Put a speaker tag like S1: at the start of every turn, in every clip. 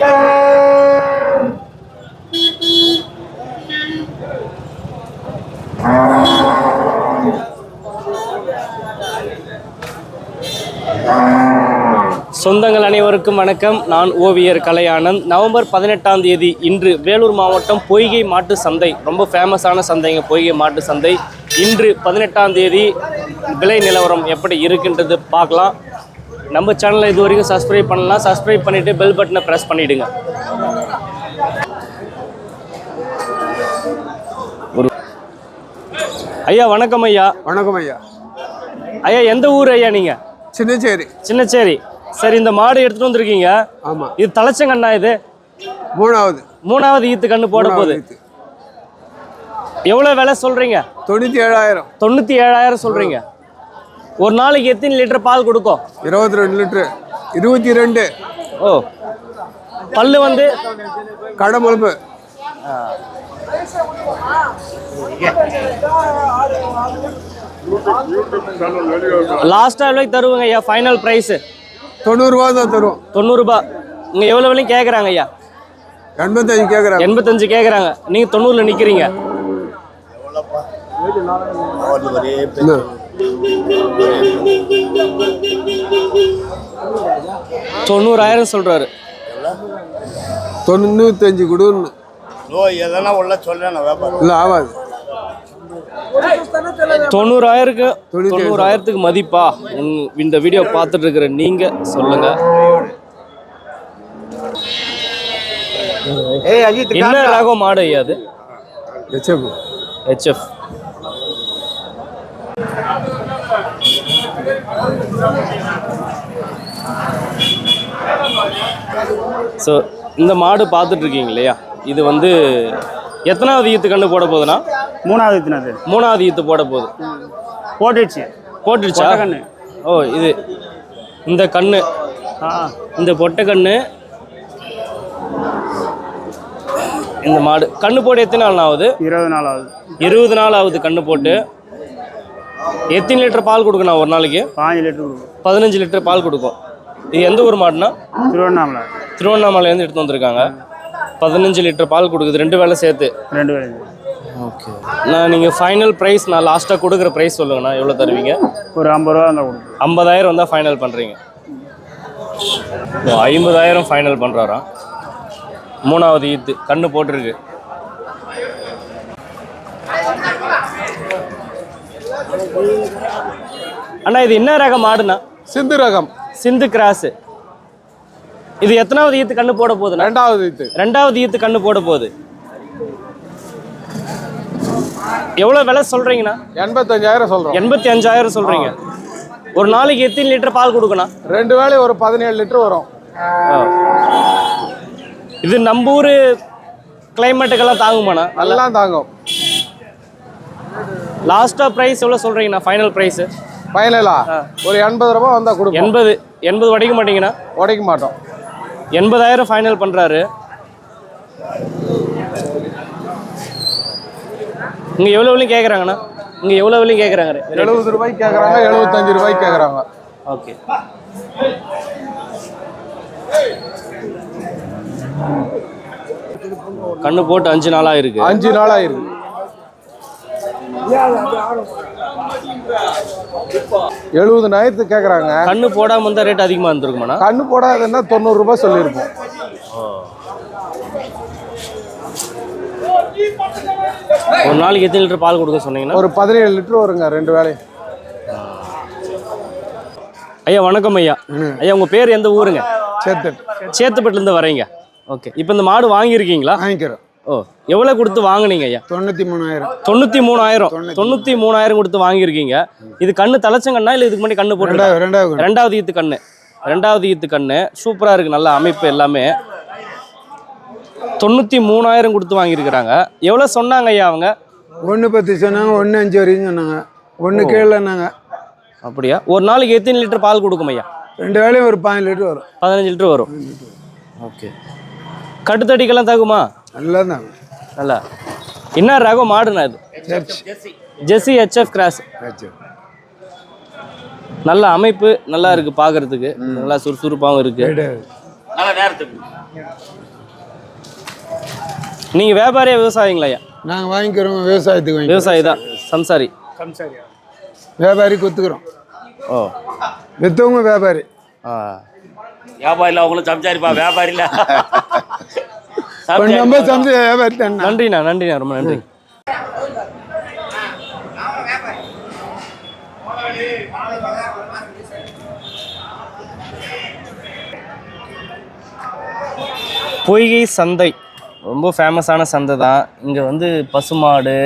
S1: சொந்தங்கள் அனைவருக்கும் வணக்கம். நான் ஓவியர் கலையானந்த் நவம்பர் பதினெட்டாம் தேதி இன்று வேலூர் மாவட்டம் பொய்கை மாட்டு சந்தை ரொம்ப ஃபேமஸான சந்தைங்க பொய்கை மாட்டு சந்தை. இன்று பதினெட்டாம் தேதி விலை நிலவரம் எப்படி இருக்குன்றது பார்க்கலாம். நம்ம சேனலை இது வரைக்கும் சப்ஸ்கிரைப் பண்ணலாம் சப்ஸ்கிரைப் பண்ணிவிட்டு பெல் பட்டனை ப்ரெஸ் பண்ணிவிடுங்க ஒரு ஐயா வணக்கம் ஐயா.
S2: வணக்கம் ஐயா.
S1: ஐயா எந்த ஊர் ஐயா நீங்கள்
S2: சின்னச்சேரி.
S1: சின்னச்சேரி. சரி இந்த மாடு எடுத்துகிட்டு வந்திருக்கீங்க.
S2: ஆமாம்
S1: இது தலைச்சங்கண்ணா இது?
S2: மூணாவது.
S1: மூணாவது ஈத்து கண்ணு போட போகுது. எவ்வளோ விலை சொல்கிறீங்க
S2: தொண்ணூற்றி ஏழாயிரம்.
S1: தொண்ணூற்றி ஏழாயிரம் சொல்கிறீங்க ஒரு நாளைக்கு எத்தனை லிட்டர் பால் கொடுக்கும்?
S2: இருபத்தி ரெண்டு லிட்ரு இருபத்தி ரெண்டு
S1: ஓ. பல்லு வந்து?
S2: கடமுழுப்பு
S1: லாஸ்ட்டாக எவ்வளோக்கு தருவாங்க ஐயா ஃபைனல் ப்ரைஸு
S2: தொண்ணூறுரூவா தான் தரும்.
S1: தொண்ணூறுபா. இங்கே எவ்வளோ விலையும் கேட்குறாங்க ஐயா?
S2: எண்பத்தஞ்சு கேட்குறாங்க
S1: எண்பத்தஞ்சு கேட்குறாங்க நீங்கள் தொண்ணூறில் நிற்கிறீங்க தொண்ணூறாயிரம் சொல்கிறாரு
S2: தொண்ணூத்தஞ்சு கொடுன்னு.
S3: ஓ எதனா உள்ள வியாபாரம்.
S2: இல்லை ஆகாது
S1: தொண்ணூறாயிரக்கு. தொண்ணூறாயிரத்துக்கு மதிப்பா? இந்த வீடியோ பார்த்துட்டு இருக்கிற நீங்க சொல்லுங்க. என்ன ரகம் மாடு ஐயா அது
S2: எச்சப்பு
S1: ஹெச்எஃப் ஸோ இந்த மாடு பார்த்துட்டு இருக்கீங்க இல்லையா? இது வந்து எத்தனாவது ஈத்து கண்ணு போட போகுதுன்னா
S4: மூணாவது எத்தினது
S1: மூணாவது ஈத்து போட போகுது.
S4: போட்டுடுச்சு.
S1: போட்டுருச்சா
S4: பொட்டை கண்ணு.
S1: ஓ இது இந்த கண்ணு இந்த பொட்டை கண்ணு இந்த மாடு. கண்ணு போட்டு எத்தனை நாள் ஆகுது?
S4: இருபது நாள் ஆகுது.
S1: இருபது நாள் ஆகுது கண்ணு போட்டு. எத்தனை லிட்டர் பால் கொடுக்கணும் ஒரு நாளைக்கு?
S4: பாஞ்சு லிட்டர்
S1: பதினஞ்சு லிட்டர் பால் கொடுக்கும். இது எந்த ஊர் மாடுனா
S4: திருவண்ணாமலை.
S1: திருவண்ணாமலையிலேருந்து எடுத்து வந்திருக்காங்க. பதினஞ்சு லிட்டர் பால் கொடுக்குது ரெண்டு வேளை சேர்த்து.
S4: ரெண்டு வேலை
S1: ஓகே. நான் நீங்கள் ஃபைனல் ப்ரைஸ் நான் லாஸ்ட்டாக கொடுக்குற ப்ரைஸ் சொல்லுங்கண்ணா எவ்வளோ தருவீங்க?
S4: ஒரு ஐம்பது ரூபா இருந்தால் கொடுக்கும்
S1: ஐம்பதாயிரம் வந்தால் ஃபைனல் பண்ணுறீங்க ஐம்பதாயிரம் ஃபைனல் பண்ணுறாராம் மூணாவது ஈத்து கண்ணு போட்டிருக்கு. அண்ணா இது என்ன ரக மாடுண்ணா?
S2: சிந்து ரகம்.
S1: சிந்து கிராஸு. இது எத்தனாவது ஈத்து கண்ணு போட போகுதுண்ணா
S2: ரெண்டாவது இது
S1: ரெண்டாவது ஈத்து கண்ணு போட போகுது. எவ்வளோ விலை சொல்கிறீங்கண்ணா
S2: எண்பத்தஞ்சாயிரம் சொல்கிறோம்
S1: எண்பத்தி அஞ்சாயிரம் சொல்கிறீங்க ஒரு நாளைக்கு எத்தனை லிட்டர் பால் கொடுக்கணும்?
S2: ரெண்டு வேளை ஒரு பதினேழு லிட்டர் வரும்.
S1: இது நம்ம ஊர் கிளைமேட்டுக்கெல்லாம் தாங்குமாண்ணா?
S2: எல்லாம் தாங்கும்.
S1: லாஸ்ட்டாக ப்ரைஸ் எவ்வளோ சொல்கிறீங்கண்ணா ஃபைனல் ப்ரைஸு
S2: ஃபைனலா ஒரு எண்பது ரூபா வந்தால் கொடுப்போம்.
S1: எண்பது எண்பது உடைக்க மாட்டீங்கண்ணா.
S2: உடைக்க மாட்டோம்.
S1: எண்பதாயிரம் ஃபைனல் பண்ணுறாரு இங்கே எவ்வளோ விலையும் கேட்குறாங்கண்ணா இங்கே எவ்வளோ விலையும் கேட்குறாங்க
S2: எழுபது ரூபாய்க்கு கேட்குறாங்க எழுபத்தஞ்சு ரூபாய்க்கு கேட்குறாங்க
S1: ஓகே. கண்ணு போட்டு அஞ்சு நாளாக இருக்கு
S2: அஞ்சு நாள் ஆயிருக்கு. எழுபதுனாயிரத்துக்கு கேட்குறாங்க
S1: கண்ணு போடாமல் இருந்தால் ரேட் அதிகமாக இருந்திருக்குமாண்ணா?
S2: கண்ணு போடாதுன்னா தொண்ணூறு ரூபாய் சொல்லியிருப்போம்.
S1: ஒரு நாளைக்கு எத்தனை லிட்டர் பால் கொடுக்க சொன்னீங்கன்னா
S2: ஒரு பதினேழு லிட்டர் வருங்க ரெண்டு வேலை
S1: ஐயா வணக்கம் ஐயா. ஐயா உங்கள் பேர் எந்த ஊருங்க?
S2: சேர்த்துட்டு
S1: சேத்துப்பட்டுலேருந்து வரீங்க. ஓகே. இப்போ இந்த மாடு வாங்கியிருக்கீங்களா?
S2: வாங்கிக்கிறோம்.
S1: ஓ எவ்வளோ கொடுத்து வாங்குனீங்க ஐயா?
S2: தொண்ணூற்றி மூணாயிரம்.
S1: தொண்ணூற்றி மூணாயிரம். தொண்ணூற்றி மூணாயிரம். கொடுத்து வாங்கியிருக்கீங்க. இது கண்ணு தலைச்சங்கண்ணா இல்லை இதுக்கு முன்னாடி கண்ணு போட்டு
S2: ரெண்டாவது ரெண்டாவது
S1: ஈத்து கண்ணு. ரெண்டாவது ஈத்து கண்ணு. சூப்பராக இருக்குது நல்ல அமைப்பு எல்லாமே. தொண்ணூற்றி மூணாயிரம் கொடுத்து வாங்கியிருக்கிறாங்க. எவ்வளோ சொன்னாங்க ஐயா அவங்க?
S2: ஒன்று பத்து சொன்னாங்க ஒன்று அஞ்சு வரைக்கும் சொன்னாங்க. ஒன்று கீழேனாங்க
S1: அப்படியா? ஒரு நாளைக்கு எத்தனை லிட்டர் பால் கொடுக்கும் ஐயா?
S2: ரெண்டு வேலையும் ஒரு பதினஞ்சு லிட்டர் வரும்.
S1: பதினஞ்சு லிட்டர் வரும். ஓகே. கட்டுத்தடிக்கெல்லாம் தகுமா
S2: நல்லா தான்
S1: நல்லா. என்ன ரகம் மாடுண்ணா இது? ஜெர்சி ஹெச்எஃப் கிராஸ் நல்ல அமைப்பு நல்லா இருக்கு பார்க்கறதுக்கு நல்லா சுறுசுறுப்பாகவும் இருக்கு.
S3: நல்ல நேரத்துக்கு.
S1: நீங்கள் வியாபாரியா விவசாயிங்களா ஐயா?
S2: நாங்கள் வாங்கிக்கிறோம் விவசாயத்துக்கு
S1: விவசாயி தான் சம்சாரி.
S2: வியாபாரி கொத்துக்கிறோம்
S1: ஓ.
S2: விற்றவங்க வியாபாரி.
S1: ஆ.
S5: வியாபாரியில் அவங்களும் சம்சாரிப்பா
S2: வியாபாரி
S1: நன்றிண்ணா நன்றிண்ணா ரொம்ப நன்றி. பொய்கை சந்தை. ரொம்ப ஃபேமஸான சந்தை தான். இங்கே வந்து பசுமாடு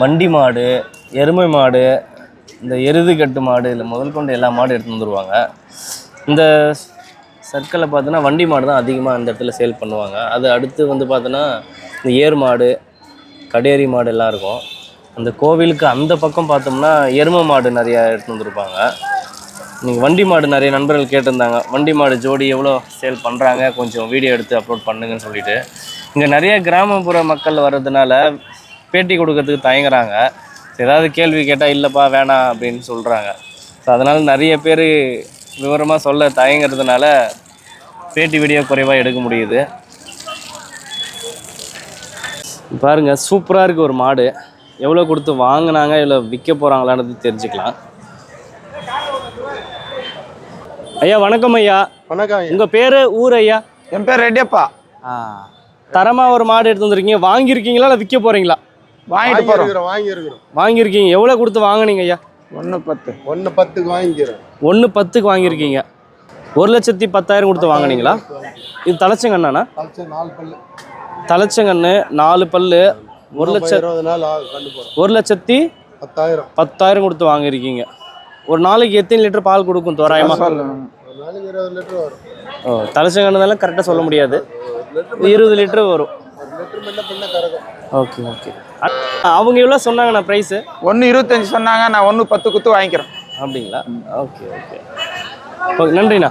S1: வண்டி மாடு எருமை மாடு இந்த எருது கட்டு மாடு இல்லை முதல் கொண்டு எல்லா மாடும் எடுத்து வந்துருவாங்க. இந்த சர்க்கிளில் பார்த்தோன்னா வண்டி மாடு தான் அதிகமாக அந்த இடத்துல சேல் பண்ணுவாங்க. அது அடுத்து வந்து பார்த்தோன்னா இந்த ஏர் மாடு கடேரி மாடு எல்லாம் இருக்கும். அந்த கோவிலுக்கு அந்த பக்கம் பார்த்தோம்னா எருமை மாடு நிறையா எடுத்து வந்துருப்பாங்க. நீங்கள் வண்டி மாடு நிறைய நண்பர்கள் கேட்டிருந்தாங்க. வண்டி மாடு ஜோடி எவ்வளோ சேல் பண்ணுறாங்க கொஞ்சம் வீடியோ எடுத்து அப்லோட் பண்ணுங்கன்னு சொல்லிட்டு. இங்கே நிறைய கிராமப்புற மக்கள் வர்றதுனால பேட்டி கொடுக்கறதுக்கு தயங்குறாங்க. ஏதாவது கேள்வி கேட்டால் இல்லைப்பா வேணாம் அப்படின்னு சொல்கிறாங்க ஸோ அதனால் நிறைய பேர் விவரமாக சொல்ல தயங்குறதுனால பேட்டி வீடியோ குறைவாக எடுக்க முடியுது. பாருங்க சூப்பராக இருக்குது ஒரு மாடு. எவ்வளோ கொடுத்து வாங்கினாங்க இல்லை விற்க போகிறாங்களான்றது தெரிஞ்சுக்கலாம். ஐயா வணக்கம் ஐயா.
S6: வணக்கம்
S1: உங்கள் பேர் ஊர் ஐயா?
S6: என் பேர் ரெட்டியப்பா.
S1: தரமாக ஒரு மாடு எடுத்து வந்திருக்கீங்க. வாங்கியிருக்கீங்களா இல்லை விற்க போகிறீங்களா
S6: வாங்கிட்டு போறோம். வாங்கி இருக்கிறோம்
S1: வாங்கியிருக்கீங்க. எவ்வளோ கொடுத்து வாங்குனீங்க ஐயா?
S2: ஒன்று பத்து.
S6: ஒன்று பத்துக்கு வாங்கிக்கிறோம்
S1: ஒன்று பத்துக்கு வாங்கியிருக்கீங்க. ஒரு லட்சத்தி பத்தாயிரம் கொடுத்து வாங்குனீங்களா? இது தலைச்சங்கண்ணாண்ணா
S6: நாலு பல்லு.
S1: தலைச்சங்கண்ணு நாலு பல்லு ஒரு லட்சம்
S6: இருபது நாள் ஆகும் கண்டு போகிறோம்
S1: ஒரு லட்சத்தி
S6: பத்தாயிரம்.
S1: பத்தாயிரம் கொடுத்து வாங்கியிருக்கீங்க. ஒரு நாளைக்கு எத்தனை லிட்டர் பால் கொடுக்கும் தோராயமாக
S6: ஒரு நாளைக்கு இருபது லிட்டர் வரும்.
S1: ஓ தலைச்சங்கண்ணதால கரெக்டாக சொல்ல முடியாது. இருபது லிட்டர் வரும்.
S6: ஒரு லிட்டர் முன்ன பின்ன கறக்கும்
S1: ஓகே ஓகே. அவங்க எவ்வளோ சொன்னாங்கண்ணா ப்ரைஸு
S7: ஒன்று இருபத்தஞ்சு சொன்னாங்க நான் ஒன்று பத்து குத்து வாங்கிக்கிறேன்.
S1: அப்படிங்களா? Okay okay. ஓகே நன்றிண்ணா.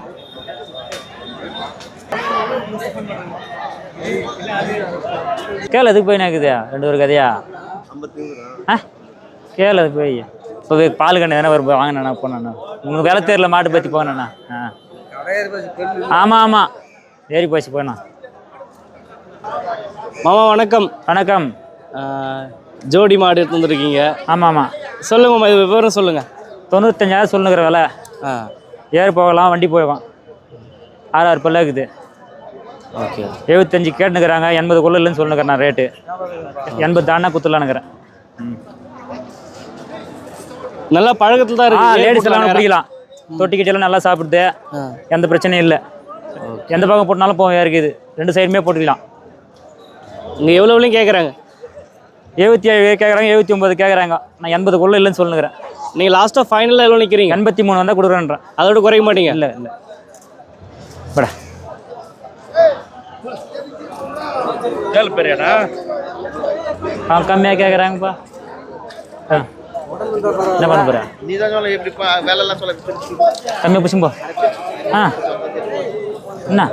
S8: கேள் எதுக்கு போய் நாக்குது ரெண்டு ஒரு கதையா? ஆ? கேள் எதுக்கு போய்? இப்போ பால் கண்ணு தானே வரும் வாங்கினேண்ணா போனேண்ணா உங்களுக்கு வேலை தெரியல மாட்டு பற்றி போனேண்ணா ஆ. ஆமாம் ஆமாம் ஏறி போச்சு போயிண்ணா
S1: மாமா வணக்கம்.
S8: வணக்கம்.
S1: ஜோடி மாடு எடுத்து வந்திருக்கீங்க.
S8: ஆமாம் ஆமாம்
S1: சொல்லுங்க மாமா இது விவரம் சொல்லுங்க.
S8: தொண்ணூத்தஞ்சாயிரம் சொல்லுங்கிற விலை.
S1: ஆ.
S8: ஏறி போகலாம் வண்டி போகலாம். ஆறு ஆறு பல்ல இருக்குது
S1: ஓகே.
S8: எழுபத்தஞ்சு கேட்டுனுக்குறாங்க எண்பதுக்குள்ள இல்லைன்னு சொல்லுங்கிறேன் நான் ரேட்டு எண்பது தாண்டா குத்துலான்னுக்கிறேன். ம்.
S1: நல்லா பழக்கத்துல தான் இருக்கு.
S8: லேடிஸ் எல்லாம் பிடிக்கலாம். தொட்டி கிட்டெல்லாம் நல்லா சாப்பிடுது. எந்த பிரச்சனையும் இல்லை. எந்த பக்கம் போட்டனாலும் போகும் இருக்குது. ரெண்டு சைடுமே போட்டுக்கலாம்.
S1: இங்க எவ்வளோ எவ்வளோ கேட்குறாங்க
S8: எழுபத்தி ஏழு கேட்குறாங்க எழுபத்தி ஒம்பது கேட்குறாங்க நான் எண்பதுக்குள்ள இல்லைன்னு சொல்லுங்கிறேன்
S1: நீங்க லாஸ்ட்டாக ஃபைனலாக எவ்வளோ நிற்கிறீங்க
S8: எண்பத்தி மூணு வந்தால் கொடுக்குறேன்றேன்.
S1: அதோட குறைக்க மாட்டீங்க?
S8: இல்லை இல்லை. பட.
S5: கேள் பெரியாடா
S8: ஆ கம்மியாக கேட்குறாங்கப்பா ஆ. என்ன பண்ண போகிறேன்
S6: நீ தான் சொல்ல எப்படி வேலை எல்லாம் சொல்ல
S8: கம்மியாக பிடிச்சும் போ ஆ. என்ன?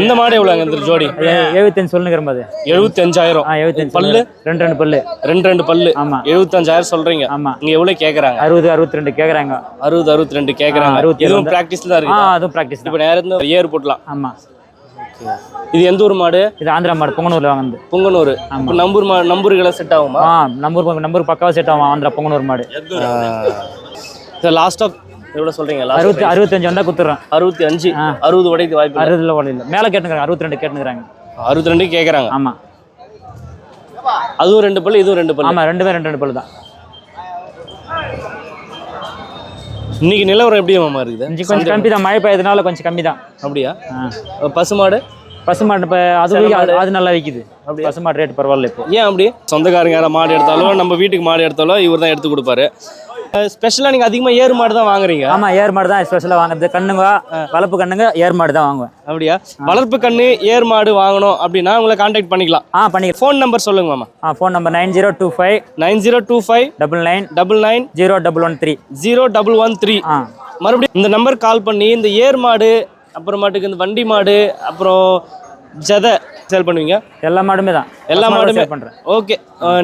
S1: இந்த மாடு எவ்வளோங்க இந்த ஜோடி?
S8: எழுபத்தஞ்சு சொல்லுங்கிற மாதிரி
S1: எழுபத்தஞ்சாயிரம்
S8: ஆ எழுபத்தஞ்சு
S1: பல்லு.
S8: ரெண்டு ரெண்டு பல்லு.
S1: ரெண்டு ரெண்டு பல்லு.
S8: ஆமா.
S1: எழுபத்தஞ்சாயிரம் சொல்றீங்க.
S8: ஆமா.
S1: இங்க எவ்வளோ கேட்குறாங்க
S8: அறுபது அறுபத்தி ரெண்டு கேட்குறாங்க
S1: அறுபது அறுபத்தி ரெண்டு கேட்குறாங்க
S8: அறுபத்தி ஏழு
S1: இதுவும் ப்ராக்டிஸில் தான்
S8: ஆ
S1: இருக்கு
S8: அதுவும் ப்ராக்டிஸ்
S1: இப்போ நேரத்துல ஏர் போட்டலாம்.
S8: ஆமாம்
S1: இது எந்த ஊர் மாடு?
S8: இது ஆந்திரா மாடு பொங்கனூரில் வாங்கினது.
S1: புங்கனூர். இப்போ நம்பூர் மா நம்பூருக்கெல்லாம் செட் ஆகுமா?
S8: ஆ நம்பர் நம்பர் பக்காவாக செட் ஆகும் ஆந்திரா பொங்கனூர் மாடு.
S1: சார் லாஸ்ட்டாக எவ்வளோ சொல்றீங்க? லாஸ்ட்
S8: அறுபத்தி அறுபத்தஞ்சு வந்தால் குத்துறேன்.
S1: அறுபத்தி அஞ்சு. அறுபது உடைக்கு வாய்ப்பு.
S8: அறுபதுல இல்லை. மேலே கேட்டுக்கிறாங்க அறுபத்தி ரெண்டு கேட்டுக்கிறாங்க
S1: அறுபத்தி ரெண்டு கேட்குறாங்க
S8: ஆமாம்
S1: அதுவும் ரெண்டு பல்லு இதுவும் ரெண்டு பல்லு.
S8: ஆமாம் ரெண்டுமே ரெண்டு ரெண்டு பல்லு தான்.
S1: இன்னைக்கு நிலவரம் எப்படி மாமா இருக்குது?
S8: கொஞ்சம் கொஞ்சம் கம்மி தான் மழை பெய்யறதுனால கொஞ்சம் கம்மி தான்
S1: அப்படியா பசுமாடு?
S8: பசுமாடு இப்போ அது. அது நல்லா விற்கிது பசுமாடு ரேட் பரவாயில்ல இப்போ.
S1: ஏன் அப்படி? சொந்தக்காரங்க யாராவது மாடு எடுத்தாலும் நம்ம வீட்டுக்கு மாடு எடுத்தாலும் இவர் தான் எடுத்து கொடுப்பாரு. ஸ்பெஷலாக நீங்கள் அதிகமாக ஏறு மாடு தான் வாங்குறீங்க.
S8: ஆமா ஏர் மாடு தான் ஸ்பெஷலாக வாங்குறது கண்ணுங்க வளர்ப்பு கண்ணுங்க ஏர் மாடு தான் வாங்குவேன்.
S1: அப்படியா? வளர்ப்பு கண்ணு ஏர் மாடு வாங்கணும் அப்படின்னா உங்களை காண்டாக்ட் பண்ணிக்கலாம்.
S8: ஆ பண்ணிக்கலாம்.
S1: ஃபோன் நம்பர் சொல்லுங்க மாமா.
S8: ஆ phone number nine zero two five
S1: nine zero two five
S8: double nine
S1: double nine
S8: zero double one three.
S1: Zero double one three.
S8: ஆ.
S1: மறுபடியும் இந்த நம்பர் கால் பண்ணி இந்த ஏர் மாடு அப்புறமாட்டுக்கு இந்த வண்டி மாடு அப்புறம் ஜதை சேல் பண்ணுவீங்க?
S8: எல்லா மாடுமே தான்.
S1: எல்லா மாடுமே?
S8: பண்ணுறேன்
S1: ஓகே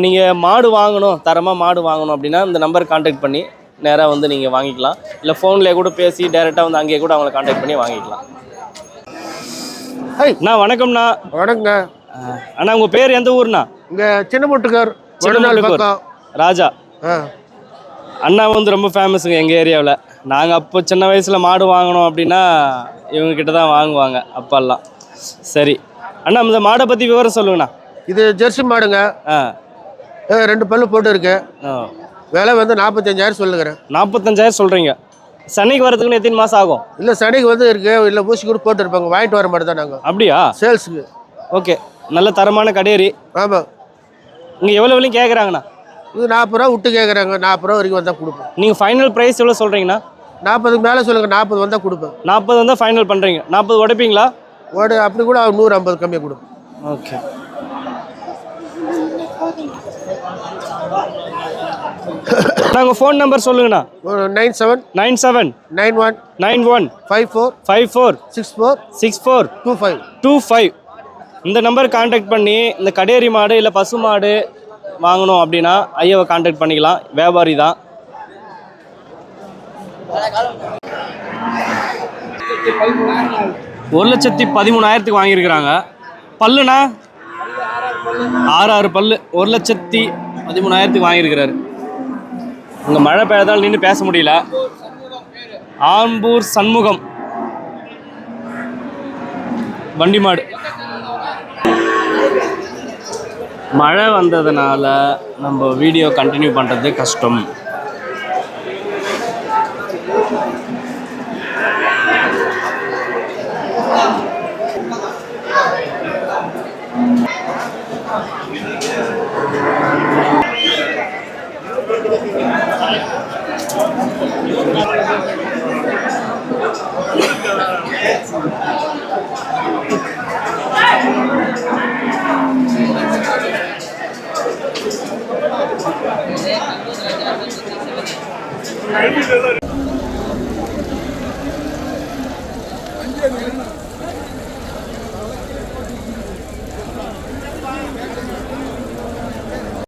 S1: நீங்கள் மாடு வாங்கணும் தரமாக மாடு வாங்கணும் அப்படின்னா இந்த நம்பர் காண்டாக்ட் பண்ணி நேராக வந்து நீங்கள் வாங்கிக்கலாம். இல்லை ஃபோன்லேயே கூட பேசி டேரெக்டாக வந்து அங்கேயே கூட அவங்கள காண்டாக்ட் பண்ணி வாங்கிக்கலாம்.
S6: ஹை.
S1: அண்ணா வணக்கம்ண்ணா.
S6: வணக்கங்க.
S1: அண்ணா உங்கள் பேர் எந்த ஊர்ண்ணா?
S6: இங்க சின்ன முட்டுக்கார்
S1: சின்ன
S6: வடநாள்
S1: முட்டுக்கூர்.
S6: பக்கம்
S1: ராஜா அண்ணா வந்து ரொம்ப ஃபேமஸுங்க எங்கள் ஏரியாவில். நாங்கள் அப்போ சின்ன வயசில் மாடு வாங்கணும் அப்படின்னா இவங்க கிட்ட தான் வாங்குவாங்க அப்பெல்லாம் சரி. அண்ணா இந்த மாடை பற்றி விவரம் சொல்லுங்கண்ணா.
S6: இது ஜெர்சி மாடுங்க. ஆ. ரெண்டு பல்லு போட்டு இருக்கு
S1: ஆ.
S6: விலை வந்து நாற்பத்தஞ்சாயிரம் சொல்லுங்கிறேன்
S1: நாற்பத்தஞ்சாயிரம் சொல்கிறீங்க சனிக்கு வரதுக்குன்னு எத்தனை மாதம் ஆகும்?
S6: இல்லை சனிக்கு வந்து இருக்கு. இல்லை ஊசி கூட போட்டு இருப்பாங்க வாங்கிட்டு வர மாட்டேன் தான் நாங்கள்
S1: அப்படியா?
S6: சேல்ஸுக்கு.
S1: ஓகே. நல்ல தரமான கடேரி
S6: ஆமாம்
S1: இங்கே எவ்வளோ விலையும் கேட்குறாங்கண்ணா
S6: இது நாற்பது ரூபா விட்டு கேட்குறாங்க நாற்பது ரூபா வரைக்கும் வந்தால் கொடுப்போம்.
S1: நீங்கள் ஃபைனல் ப்ரைஸ் எவ்வளோ சொல்கிறீங்கண்ணா
S6: நாற்பதுக்கு மேலே சொல்லுங்கள் நாற்பது வந்தால் கொடுப்பேன்
S1: நாற்பது வந்தால் ஃபைனல் பண்ணுறீங்க நாற்பது உடைப்பீங்களா?
S6: ஓடு அப்படி கூட நூறு ஐம்பது கம்மியாக கொடுப்போம்
S1: ஓகே. நாங்கள் ஃபோன் நம்பர் சொல்லுங்கண்ணா.
S6: Nine seven
S1: nine seven
S6: nine one
S1: nine one
S6: five four
S1: five four
S6: six four
S1: six four
S6: two five
S1: two five இந்த நம்பர் காண்டாக்ட் பண்ணி இந்த கடேரி மாடு இல்லை பசு மாடு வாங்கணும் அப்படின்னா ஐயாவை காண்டாக்ட் பண்ணிக்கலாம். வியாபாரி தான். ஒரு லட்சத்தி பதிமூணாயிரத்துக்கு வாங்கியிருக்கிறாங்க. பல்லுண்ணா? ஆறு ஆறு பல்லு. ஒரு லட்சத்தி பதிமூணாயிரத்துக்கு வாங்கியிருக்கிறாரு. இங்கே மழை பெய்யாதால் நின்று பேச முடியல. ஆம்பூர் சண்முகம். வண்டி மாடு மழை வந்ததுனால நம்ம வீடியோ கண்டினியூ பண்ணுறது கஷ்டம்.